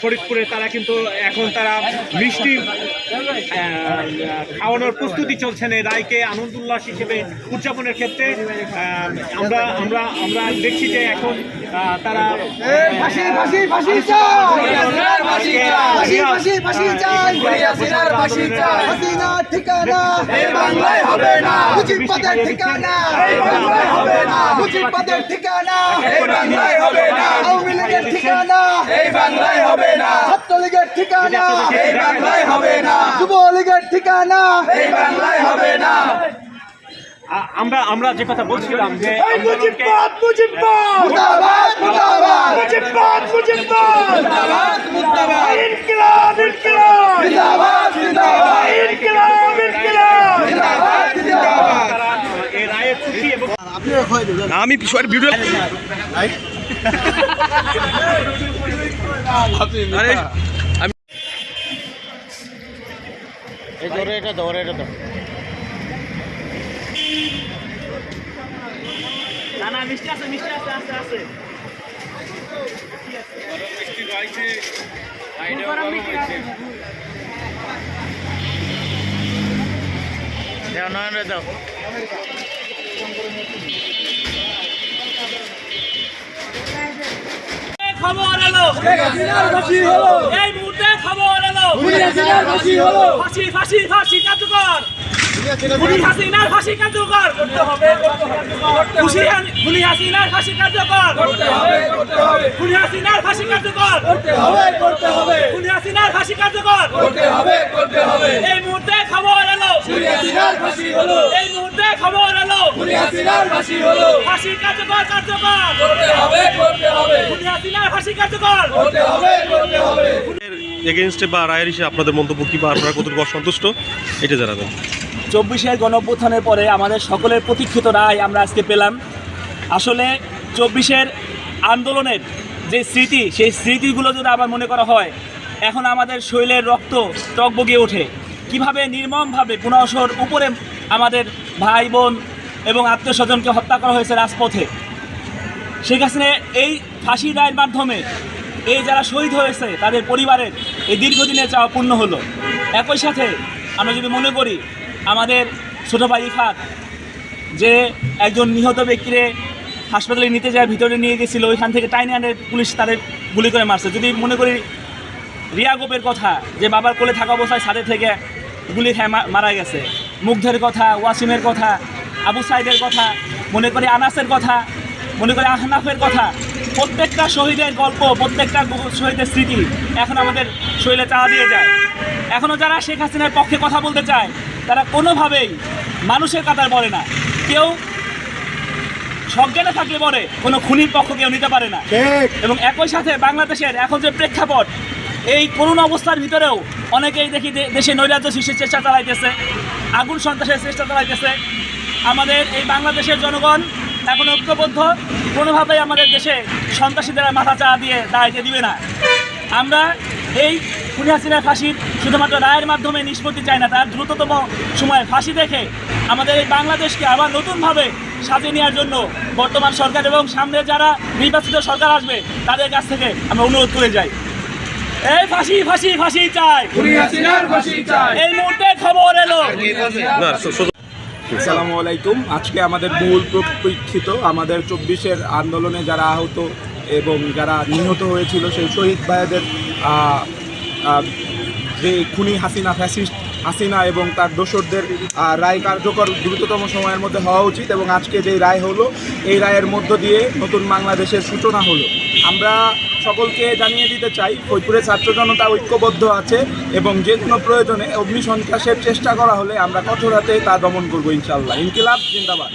ফরিদপুরে তারা কিন্তু এখন তারা মিষ্টি খাওয়ানোর প্রস্তুতি চলছে এই রায়কে আনন্দ উল্লাস হিসেবে উদযাপনের ক্ষেত্রে। আমরা আমরা আমরা দেখছি যে এখন তারা ফাঁসি ফাঁসি ফাঁসি চাই। ফাঁসি ফাঁসি ফাঁসি চাই। হাসিনা ঠিকানা এই বাংলায় হবে না। মুজিববাদের ঠিকানা। এই বাংলায় হবে না। মুজিববাদের ঠিকানা। এই বাংলায় হবে না। আওয়ামী লীগের ঠিকানা। এই বাংলায় হবে না। ছাত্রলীগের ঠিকানা। এই বাংলায় হবে না। যুবলীগের ঠিকানা। এই বাংলায় হবে না। আমরা আমরা যে কথা বলছিলাম যে আমি পিছনে ভিডিও আরে আমি এই ধরে এটা ধরে মিষ্টি আছে মিষ্টি আছে আছে আছে। দাও নয়ন দাও। খবর এলো। এই মুহূর্তে খবর এলো। ফাঁসি ফাঁসি ফাঁসি কার্যকর। খুনি হাসিনার ফাঁসি কার্যকর। করতে হবে খুশি খুনি হাসিনার ফাঁসি কার্যকর। খুনি হাসিনার ফাঁসি কার্যকর। খুনি হাসিনার ফাঁসি কার্যকর। এই মুহূর্তে খবর এলো। এই মুহূর্তে খবর এলো। ফাঁসি কার্যকর কার্যকর। খুনি হাসিনার ফাঁসি কার্যকর। এগেনস্টে বা রায়ের হিসেবে আপনাদের মন্তব্য কি বা আপনারা কতটুকু অসন্তুষ্ট? এটা জানাবেন। চব্বিশের গণঅভ্যুত্থানের পরে আমাদের সকলের প্রতীক্ষিত রায় আমরা আজকে পেলাম। আসলে চব্বিশের আন্দোলনের যে স্মৃতি, সেই স্মৃতিগুলো যদি আবার মনে করা হয়, এখন আমাদের শরীরের রক্ত টকবগিয়ে ওঠে। কীভাবে নির্মমভাবে পুনঃসর উপরে আমাদের ভাই বোন এবং আত্মীয় স্বজনকে হত্যা করা হয়েছে রাজপথে? হাসিনা এই ফাঁসি রায়ের মাধ্যমে এই যারা শহীদ হয়েছে, তাদের পরিবারের এই দীর্ঘদিনের চাওয়া পূর্ণ হলো। একই সাথে আমরা যদি মনে করি আমাদের ছোট ভাই ইফাত, যে একজন নিহত ব্যক্তিরে হাসপাতালে নিতে যায়, ভিতরে নিয়ে গেছিল, ওইখান থেকে টাইনে আনে, পুলিশ তাদের গুলি করে মারছে। যদি মনে করি রিয়া গোপের কথা, যে বাবার কোলে থাকা অবস্থায় ছাদে থেকে গুলি খেয়ে মারা গেছে। মুগ্ধের কথা, ওয়াসিমের কথা, আবু সাইদের কথা, মনে করি আনাসের কথা, মনে করি আহনাফের কথা, প্রত্যেকটা শহীদের গল্প, প্রত্যেকটা শহীদের স্মৃতি এখন আমাদের শরীরে চাওয়া দিয়ে যায়। এখনও যারা শেখ হাসিনার পক্ষে কথা বলতে চায় তারা কোনোভাবেই মানুষের কাতার বলে না। কেউ সজ্ঞানে থাকলে পরে কোনো খুনির পক্ষ কেউ নিতে পারে না। এবং একই সাথে বাংলাদেশের এখন যে প্রেক্ষাপট এই করুণ অবস্থার ভিতরেও অনেকেই দেখি দেশে নৈরাজ্য সৃষ্টির চেষ্টা চালাইতেছে আগুন সন্ত্রাসের চেষ্টা চালাইতেছে। আমাদের এই বাংলাদেশের জনগণ এখন ঐক্যবদ্ধ কোনোভাবেই আমাদের দেশে সন্ত্রাসীদের মাথা চা দিয়ে দাঁড়াইতে দিবে না। আমরা এই খুনি হাসিনার ফাঁসির শুধুমাত্র রায়ের মাধ্যমে নিষ্পত্তি চায় না তার দ্রুততম সময়ে ফাঁসি দেখে আমাদের এই বাংলাদেশকে আবার নতুনভাবে সাজিয়ে নেওয়ার জন্য বর্তমান সরকার এবং সামনে যারা নির্বাচিত সরকার আসবে তাদের কাছ থেকে আমরা অনুরোধ করে যাই। এই ফাঁসি ফাঁসি ফাঁসি চাই। এই মুহূর্তে খবর এলো। আসসালামু আলাইকুম। আজকে আমাদের মূল প্রতীক্ষিত আমাদের চব্বিশের আন্দোলনে যারা আহত এবং যারা নিহত হয়েছিল সেই শহীদ ভাইদের যে খুনি হাসিনা, ফ্যাসিস্ট হাসিনা এবং তার দোসরদের রায় কার্যকর দ্রুততম সময়ের মধ্যে হওয়া উচিত এবং আজকে যে রায় হলো, এই রায়ের মধ্য দিয়ে নতুন বাংলাদেশের সূচনা হলো। আমরা সকলকে জানিয়ে দিতে চাই ফৈপুরের ছাত্র জনতা ঐক্যবদ্ধ আছে এবং যে কোনো প্রয়োজনে অগ্নিসন্ত্রাসের চেষ্টা করা হলে আমরা কঠোর হাতে তা দমন করব ইনশাল্লাহ ইনকিলাব, জিন্দাবাদ।